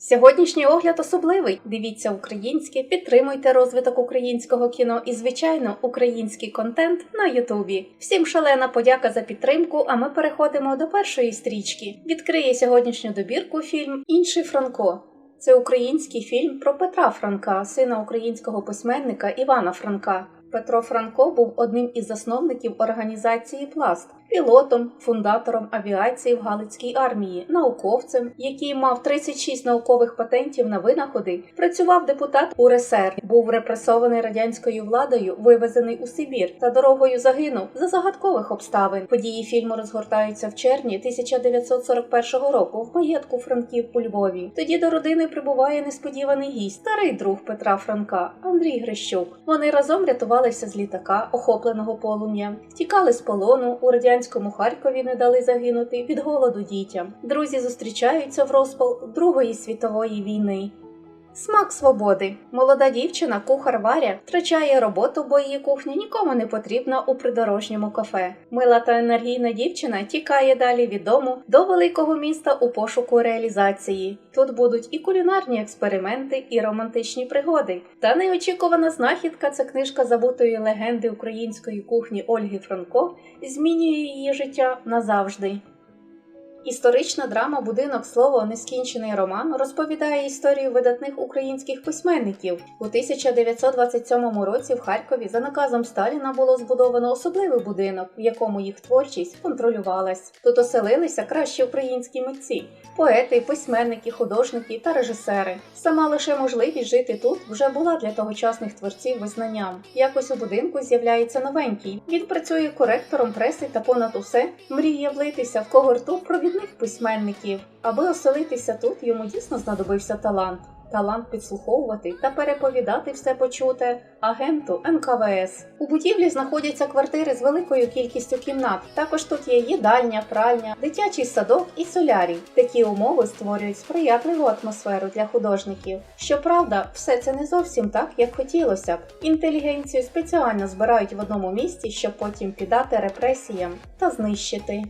Сьогоднішній огляд особливий. Дивіться українське, підтримуйте розвиток українського кіно і, звичайно, український контент на Ютубі. Всім шалена подяка за підтримку. А ми переходимо до першої стрічки. Відкриє сьогоднішню добірку фільм Інший Франко. Це український фільм про Петра Франка, сина українського письменника Івана Франка. Петро Франко був одним із засновників організації Пласт, пілотом, фундатором авіації в Галицькій армії, науковцем, який мав 36 наукових патентів на винаходи, працював депутат УРСР, був репресований радянською владою, вивезений у Сибір та дорогою загинув за загадкових обставин. Події фільму розгортаються в червні 1941 року в маєтку Франків у Львові. Тоді до родини прибуває несподіваний гість, старий друг Петра Франка Андрій Грищук. Вони разом рятувалися з літака, охопленого полум'ям, втікали з полону у радянському Харкові, не дали загинути від голоду дітям. Друзі зустрічаються в розпал Другої світової війни. Смак свободи. Молода дівчина, кухар Варя, втрачає роботу, бо її кухня нікому не потрібна у придорожньому кафе. Мила та енергійна дівчина тікає далі від дому до великого міста у пошуку реалізації. Тут будуть і кулінарні експерименти, і романтичні пригоди. Та неочікувана знахідка це книжка забутої легенди української кухні Ольги Франко змінює її життя назавжди. Історична драма Будинок слово нескінчений роман розповідає історію видатних українських письменників. У 1927 році в Харкові за наказом Сталіна було збудовано особливий будинок, в якому їх творчість контролювалась. Тут оселилися кращі українські митці, поети, письменники, художники та режисери. Сама лише можливість жити тут вже була для тогочасних творців визнанням. Якось у будинку з'являється новенький. Він працює коректором преси та понад усе мріє влитися в когорту провідних письменників. Аби оселитися тут, йому дійсно знадобився талант. Талант підслуховувати та переповідати все почуте агенту НКВС. У будівлі знаходяться квартири з великою кількістю кімнат. Також тут є їдальня, пральня, дитячий садок і солярій. Такі умови створюють сприятливу атмосферу для художників. Щоправда, все це не зовсім так, як хотілося б. Інтелігенцію спеціально збирають в одному місці, щоб потім піддати репресіям та знищити.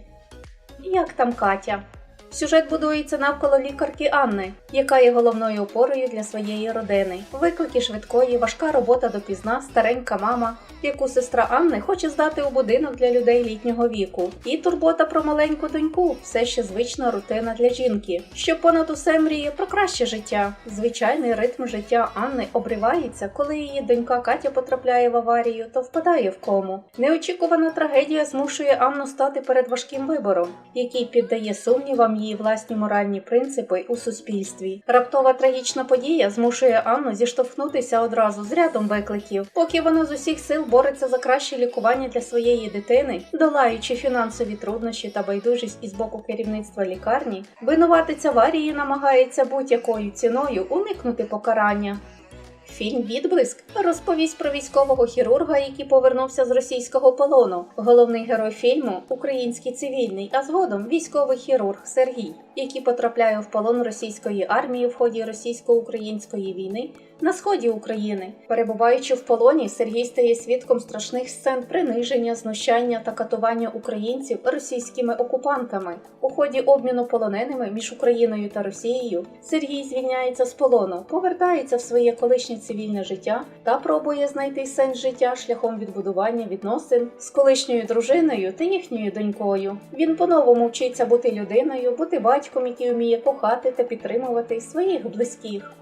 Як там Катя? Сюжет будується навколо лікарки Анни, яка є головною опорою для своєї родини. Виклики швидкої, важка робота допізна, старенька мама, яку сестра Анни хоче здати у будинок для людей літнього віку. І турбота про маленьку доньку все ще звична рутина для жінки, що понад усе мріє про краще життя. Звичайний ритм життя Анни обривається, коли її донька Катя потрапляє в аварію, то впадає в кому. Неочікувана трагедія змушує Анну стати перед важким вибором, який піддає сумнівам її власні моральні принципи у суспільстві. Раптова трагічна подія змушує Анну зіштовхнутися одразу з рядом викликів, поки вона з усіх сил бореться за краще лікування для своєї дитини, долаючи фінансові труднощі та байдужість із боку керівництва лікарні, винуватець аварії намагається будь-якою ціною уникнути покарання. Фільм Відблиск розповість про військового хірурга, який повернувся з російського полону. Головний герой фільму український цивільний, а згодом військовий хірург Сергій, який потрапляє в полон російської армії в ході російсько-української війни на сході України. Перебуваючи в полоні, Сергій стає свідком страшних сцен приниження, знущання та катування українців російськими окупантами. У ході обміну полоненими між Україною та Росією Сергій звільняється з полону, повертається в своє колишнє цивільне життя та пробує знайти сенс життя шляхом відбудування відносин з колишньою дружиною та їхньою донькою. Він по-новому вчиться бути людиною, бути батьком, який вміє кохати та підтримувати своїх близьких.